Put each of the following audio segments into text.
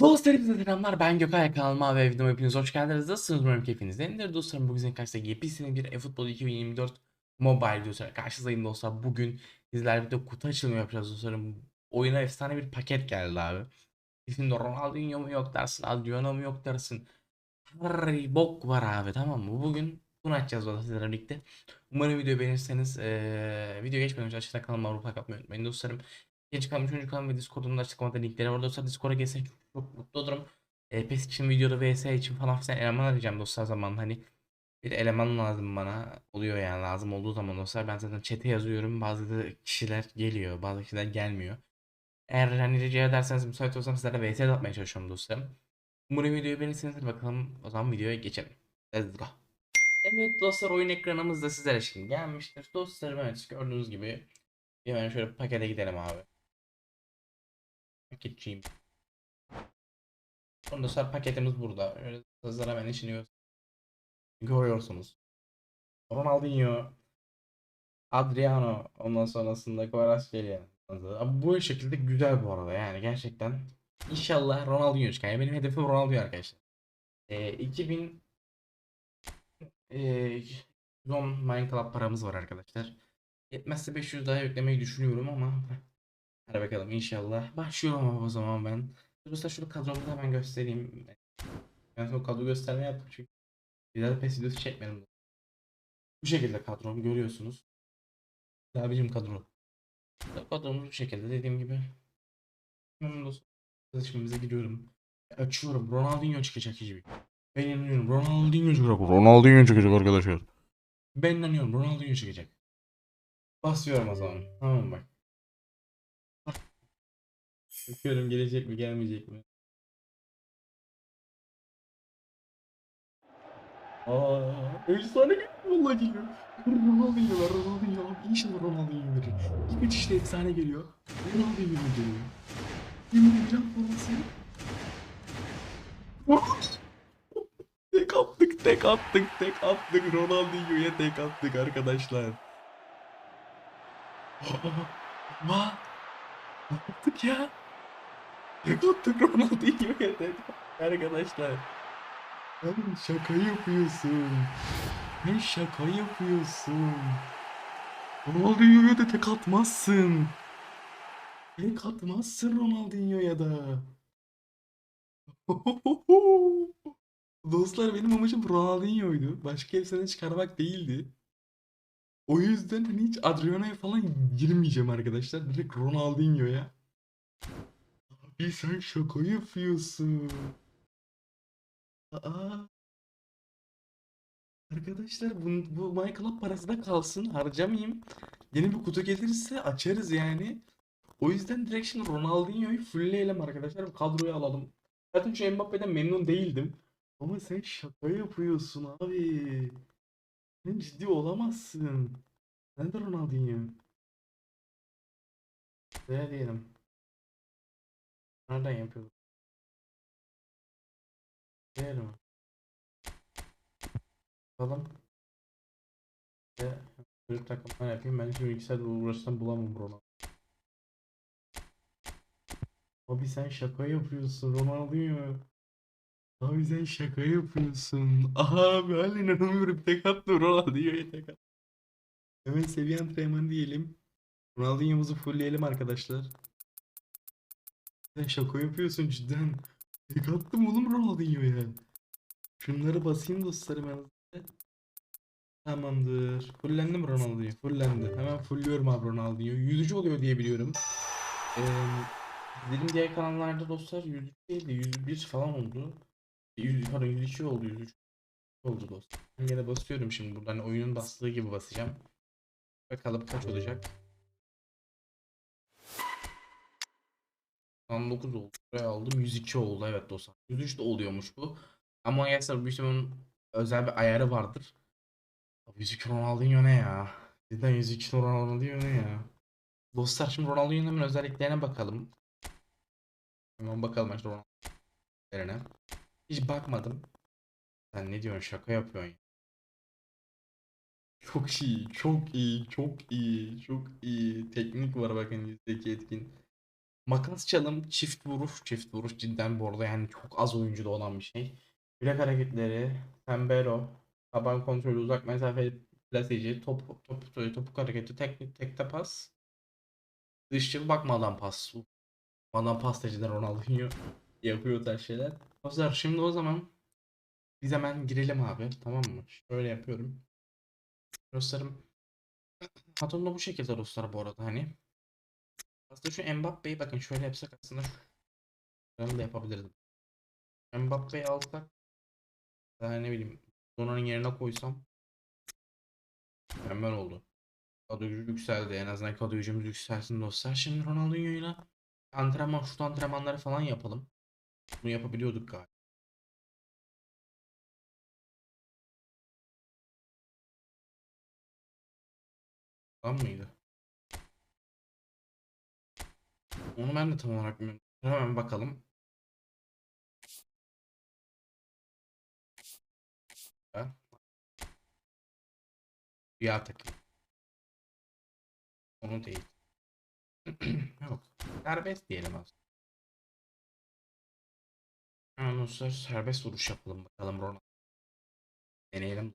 Dostlarım hepinize selamlar. Ben Gökay kanalıma ve videoma hepiniz hoş geldiniz. Nasılsınız? Umarım keyfiniz yerindedir. Dostlarım bugün sizin karşısında yepyeni bir eFootball 2024 Mobile videosuyla karşınızdayım dostlar. Bugün sizlerle birlikte kutu açılımı yapacağız dostlarım. Oyuna efsane bir paket geldi abi. İçinde Ronaldinho mu yok dersin, Adriano mu yok dersin. Her bok var abi tamam mı? Bugün bunu açacağız dostlar sizlerle birlikte. Umarım videoyu beğenirseniz eee video geçmeden önce aşağıda kanalıma abone olmayı unutmayın dostlarım. Genç kalmış çocuk kanalım ve Discord'un da açıklamada linkleri var dostlar. Discord'a gelseniz çok, çok mutlu olurum. E, PES için videoda vs için falan filan eleman arayacağım dostlar zaman hani bir eleman lazım bana oluyor yani lazım olduğu zaman dostlar ben zaten chat'e yazıyorum bazı kişiler geliyor bazı kişiler gelmiyor. Eğer hani rica ederseniz müsait olsam sizlerle vs atmaya çalışıyorum dostlarım. Umarım videoyu beğenirsiniz bakalım o zaman videoya geçelim. Let's go. Evet dostlar oyun ekranımızda sizlere şimdi gelmiştir. Dostlarım evet gördüğünüz gibi hemen şöyle pakete gidelim abi. Paketçiyim. Ondan sonra paketimiz burada. Öyle hızlıca hemen işini görüyorsunuz. Ronaldinho, Adriano, ondan sonrasında Kvaratskhelia. Abi bu şekilde güzel bu arada yani gerçekten. İnşallah Ronaldinho çıkar. Yani benim hedefim Ronaldinho arkadaşlar. Ee, 2000 ee, 110 Minecraft paramız var arkadaşlar. Yetmezse 500 daha yüklemeyi düşünüyorum ama Hadi bakalım inşallah. Başlıyorum o zaman ben. Dostlar şunu kadromu da hemen göstereyim. Ben sonra kadro gösterme yaptım çünkü. Bir daha PES videosu çekmedim. Bu şekilde kadrom görüyorsunuz. Abicim kadro. Kadromuz bu şekilde dediğim gibi. Seçimimize giriyorum. Açıyorum. Ronaldinho çıkacak hiçbir. Ben inanıyorum. Ronaldinho çıkacak. Ronaldinho çıkacak arkadaşlar. Ben inanıyorum. Ronaldinho çıkacak. Basıyorum o zaman. Tamam bak. Bakıyorum gelecek mi gelmeyecek mi? Aa, efsane geliyor vallahi geliyor. Ronaldinho var Ronaldinho abi inşallah Ronaldinho verir. İlk üç işte efsane geliyor. Ronaldinho geliyor. Yemin ederim forması. tek attık tek attık tek attık Ronaldinho'ya tek attık arkadaşlar. Aa, ne yaptık ya? Ronaldinho'ya tek attık arkadaşlar. Sen şaka yapıyorsun. Ne şaka yapıyorsun. Ronaldinho'ya da tek atmazsın. Tek atmazsın Ronaldinho'ya da. Dostlar benim amacım Ronaldinho'ydu. Başka efsane çıkarmak değildi. O yüzden hani hiç Adriano'ya falan girmeyeceğim arkadaşlar. Direkt Ronaldinho'ya. Abi sen şaka yapıyorsun. Aa. Arkadaşlar bu, bu Minecraft parası da kalsın harcamayayım. Yeni bir kutu gelirse açarız yani. O yüzden direkt şimdi Ronaldinho'yu fullleyelim arkadaşlar. Bu kadroyu alalım. Zaten şu Mbappe'den memnun değildim. Ama sen şaka yapıyorsun abi. Sen ciddi olamazsın. Nerede Ronaldinho? Ne diyelim? Nereden yapıyoruz? Diyelim. Bakalım. Ve bir takımlar yapayım. Ben şimdi saat uğraşsam bulamam Ronaldo. Abi sen şaka yapıyorsun Ronaldinho. Abi sen şaka yapıyorsun. Abi hala inanamıyorum. Tek attı Ronaldinho'ya tek attı. Hemen seviye antrenmanı diyelim. Ronaldinho'muzu fullleyelim arkadaşlar. Sen şaka yapıyorsun cidden. Tek attım oğlum Ronaldinho'ya. Şunları basayım dostlarım ben. Tamamdır. Fullendim Ronaldinho. Fullendi. Hemen fullüyorum abi Ronaldinho. 103 oluyor diye biliyorum. Ee, Bizim diğer kanallarda dostlar 103 değil de 101 falan oldu. 100, pardon 102 oldu 103 oldu dostlar. Ben yine basıyorum şimdi buradan oyunun bastığı gibi basacağım. Bakalım kaç olacak. 19 oldu. Buraya aldım 102 oldu evet dostlar. 103 de oluyormuş bu. Ama gerçekten büyük ihtimalle özel bir ayarı vardır. Abi 102 Ronaldinho ne ya? Cidden 102 Ronaldinho ne ya? Dostlar şimdi Ronaldinho'nun hemen özelliklerine bakalım. Hemen bakalım işte Ronaldinho'lerine. Hiç bakmadım. Sen ne diyorsun şaka yapıyorsun ya. Çok iyi, çok iyi, çok iyi, çok iyi. Teknik var bakın yüzdeki etkin. Makas çalım, çift vuruş. Çift vuruş cidden bu arada yani çok az oyuncuda olan bir şey. Bilek hareketleri, Sembero, taban kontrolü, uzak mesafe plaseci, top, top, topuk hareketi, tek, tekte pas. Dışçı bakmadan pas. Bakmadan pastacılar Ronaldinho yapıyor tarz şeyler. Dostlar şimdi o zaman biz hemen girelim abi tamam mı? Şöyle yapıyorum. Dostlarım Paton da bu şekilde dostlar bu arada hani. Aslında şu Mbappe'yi bakın şöyle yapsak aslında ben de yapabilirdim. Mbappe'yi alsak daha ne bileyim Dona'nın yerine koysam mükemmel oldu. Kadro gücü yükseldi. En azından kadro gücümüz yükselsin dostlar. Şimdi Ronaldinho'yla antrenman, şut antrenmanları falan yapalım. Bunu yapabiliyorduk galiba. Tamam mıydı? Onu ben de tam olarak bilmiyorum. Hemen bakalım. Rüya takım. Onu değil. Yok. Serbest diyelim aslında. Hemen dostlar serbest vuruş yapalım bakalım Ronaldo. Deneyelim.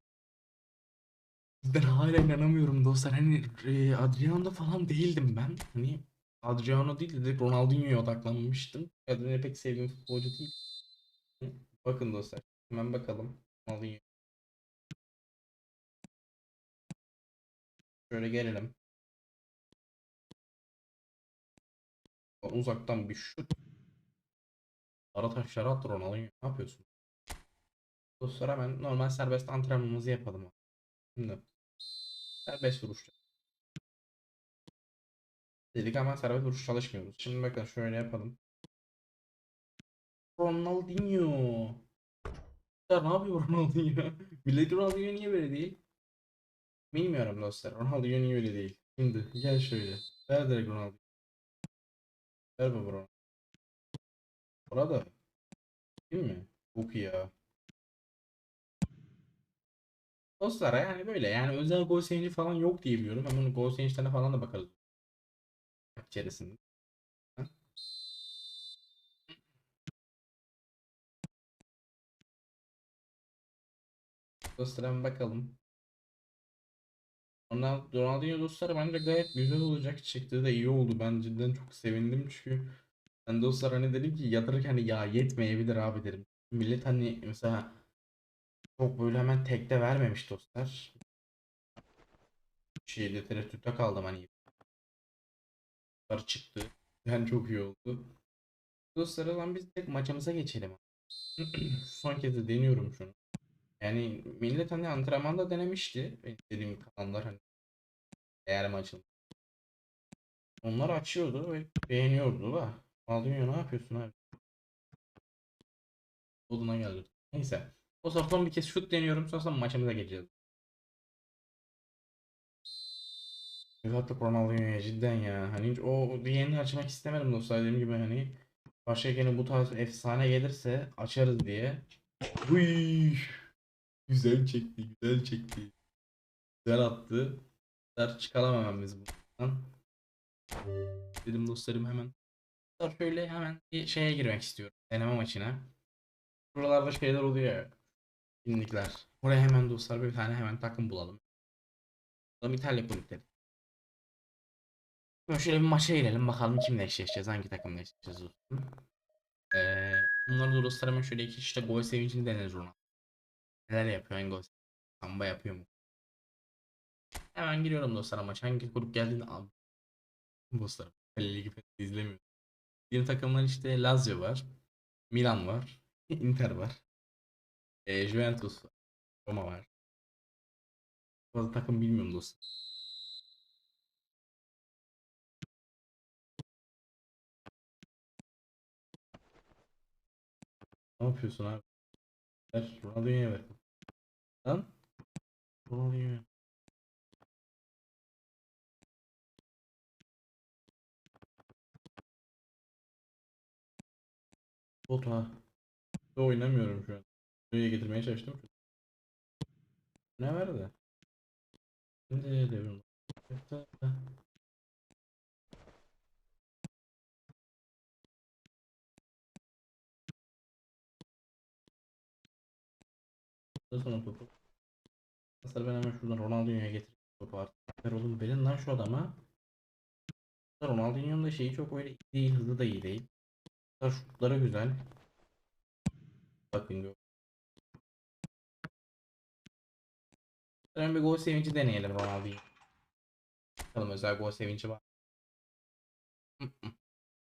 Ben hala inanamıyorum dostlar. Hani e, falan değildim ben. Hani Adriano değil de direkt Ronaldinho'ya odaklanmıştım. Adriano pek sevdiğim futbolcu değil. Bakın dostlar. Hemen bakalım. Ronaldinho. Şöyle gelelim. Uzaktan bir şut. Ara taşlara attı Ronaldinho. Ne yapıyorsun? Dostlar hemen normal serbest antrenmanımızı yapalım. Şimdi serbest vuruş. Dedik ama serbest vuruş çalışmıyoruz. Şimdi bakın şöyle yapalım. Ronaldinho. Ya ne yapıyor Ronaldinho? Millet Ronaldinho niye böyle değil? Bilmiyorum dostlar. Ronaldinho niye öyle değil? Şimdi gel şöyle. Ver direkt Ronaldinho. Ver baba Ronaldinho. Orada. Değil mi? Çok ya. Dostlar yani böyle yani özel gol sevinci falan yok diye biliyorum. Hemen gol sevinçlerine falan da bakalım. İçerisinde. Dostlar hemen bakalım. Ronald- Ronaldinho dostlar bence gayet güzel olacak. Çıktığı da iyi oldu. Ben cidden çok sevindim çünkü ben dostlar hani dedim ki yatırırken hani ya yetmeyebilir abi dedim. Millet hani mesela çok böyle hemen tekte vermemiş dostlar. Şeyde tereddütte kaldım hani. Çıktı. Yani çok iyi oldu. Dostlar o zaman biz tek maçımıza geçelim. Son kez de deniyorum şunu. Yani millet hani antrenmanda denemişti. Dediğim kanallar hani eğer maçın. Onlar açıyordu ve beğeniyordu da. Ronaldinho ne yapıyorsun abi? Oduna geldi. Neyse. O son bir kez şut deniyorum. Sonra maçımıza geçeceğiz. Artık Ronaldinho'ya cidden ya. Hani hiç o diğerini açmak istemedim dostlar. Dediğim gibi hani başka gene bu tarz efsane gelirse açarız diye. Uy. Güzel çekti, güzel çekti. Güzel attı. Der çıkalım hemen biz buradan. Dedim dostlarım hemen. Dostlar Şöyle hemen bir şeye girmek istiyorum. Deneme maçına. Buralarda şeyler oluyor ya. Kimlikler. Oraya hemen dostlar bir tane hemen takım bulalım. Bakalım İtalya kulüpleri. Şöyle bir maça girelim bakalım kimle eşleşeceğiz, hangi takımla eşleşeceğiz dostum. Ee, bunları da dostlar şöyle iki işte gol sevincini deneriz ona. Neler yapıyor, hangi gol Samba yapıyor mu? Hemen giriyorum dostlar maç. Hangi grup geldiğini al. Dostlar. Ligi izlemiyorum. Yeni takımlar işte Lazio var. Milan var. Inter var. E, Juventus var. Roma var. Fazla takım bilmiyorum dostlar. Ne yapıyorsun abi? Ver. Ronaldinho'ya ver. Lan. Ronaldinho'ya. Bot ha. Oynamıyorum şu an. Buraya getirmeye çalıştım. Ne verdi? Şimdi devrim. Sonra topu. Mesela ben hemen şuradan Ronaldinho'ya getireyim topu artık. Ver oğlum verin lan şu adama. Ronaldinho'nun da şeyi çok öyle iyi değil, hızı da iyi değil. Şutları güzel. Bakın gör. Sonra bir gol sevinci deneyelim Ronaldinho. Bakalım özel gol sevinci var.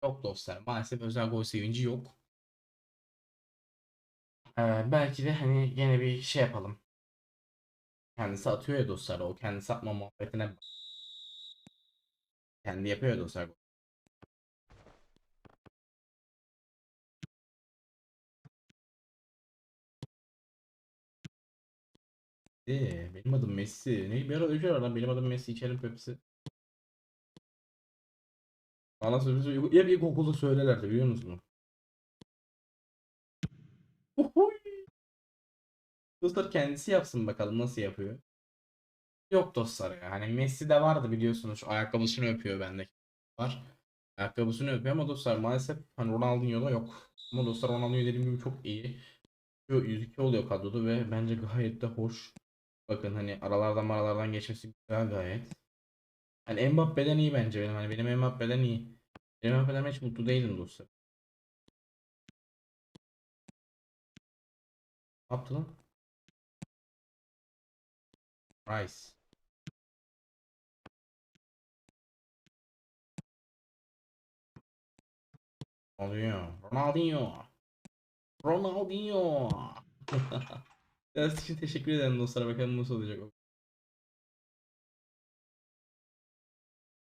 Yok dostlar. Maalesef özel gol sevinci yok. Belki de hani yine bir şey yapalım. Kendisi atıyor ya dostlar. O kendisi atma muhabbetine. Kendi yapıyor ya dostlar. Ee, benim adım Messi. Ne bir ara öyle lan. Benim adım Messi içerim Pepsi. Bana sözü ya bir ilkokulda söylerlerdi biliyor musunuz? Dostlar kendisi yapsın bakalım nasıl yapıyor. Yok dostlar ya. Hani Messi de vardı biliyorsunuz. Şu ayakkabısını öpüyor bende. Var. Ayakkabısını öpüyor ama dostlar maalesef hani Ronaldinho'da yok. Ama dostlar Ronaldinho dediğim gibi çok iyi. Şu 102 oluyor kadroda ve bence gayet de hoş. Bakın hani aralardan aralardan geçmesi güzel gayet. Hani Mbappe'den iyi bence benim. Hani benim Mbappe'den iyi. Benim Mbappe'den hiç mutlu değilim dostlar. Ne yaptı lan? Rice. Ronaldinho. Ronaldinho. Ronaldinho. Ders için teşekkür ederim dostlar. Bakalım nasıl olacak o.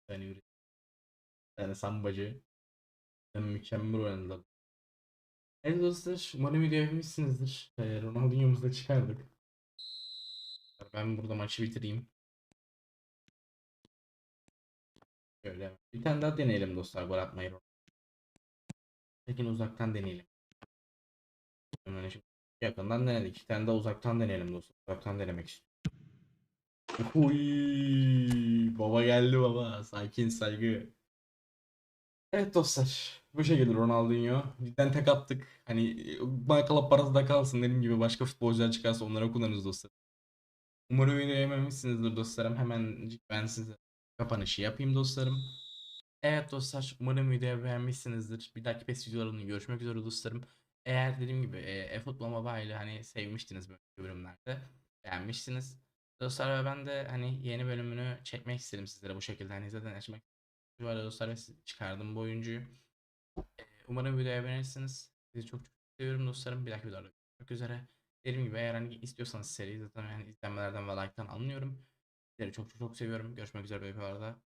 Yani yani sambacı. Yani mükemmel oynadılar. Evet dostlar umarım video beğenmişsinizdir. Ee, Ronaldinho'muzu da çıkardık. Ben burada maçı bitireyim. Şöyle bir tane daha deneyelim dostlar gol atmayı. Tekin uzaktan deneyelim. Yakından denedik. İki tane daha uzaktan deneyelim dostlar. Uzaktan denemek istiyorum. Uy, baba geldi baba. Sakin saygı. Evet dostlar. Bu şekilde Ronaldinho. Cidden tek attık. Hani Michael parası da kalsın dediğim gibi başka futbolcular çıkarsa onlara kullanırız dostlar. Umarım videoyu beğenmişsinizdir dostlarım. Hemen ben size kapanışı yapayım dostlarım. Evet dostlar umarım videoyu beğenmişsinizdir. Bir dahaki PES videolarında görüşmek üzere dostlarım. Eğer dediğim gibi e-futbol mobile'ı hani sevmiştiniz böyle bölümlerde beğenmişsiniz. Dostlar ve ben de hani yeni bölümünü çekmek istedim sizlere bu şekilde hani zaten açmak böyle dostlar ve çıkardım bu oyuncuyu. E, Umarım videoyu beğenirsiniz. Sizi çok çok seviyorum dostlarım. Bir dahaki videoda görüşmek üzere. Dediğim gibi eğer hani istiyorsanız seri zaten yani izlenmelerden ve like'tan anlıyorum. Sizleri çok çok çok seviyorum. Görüşmek üzere videolarda.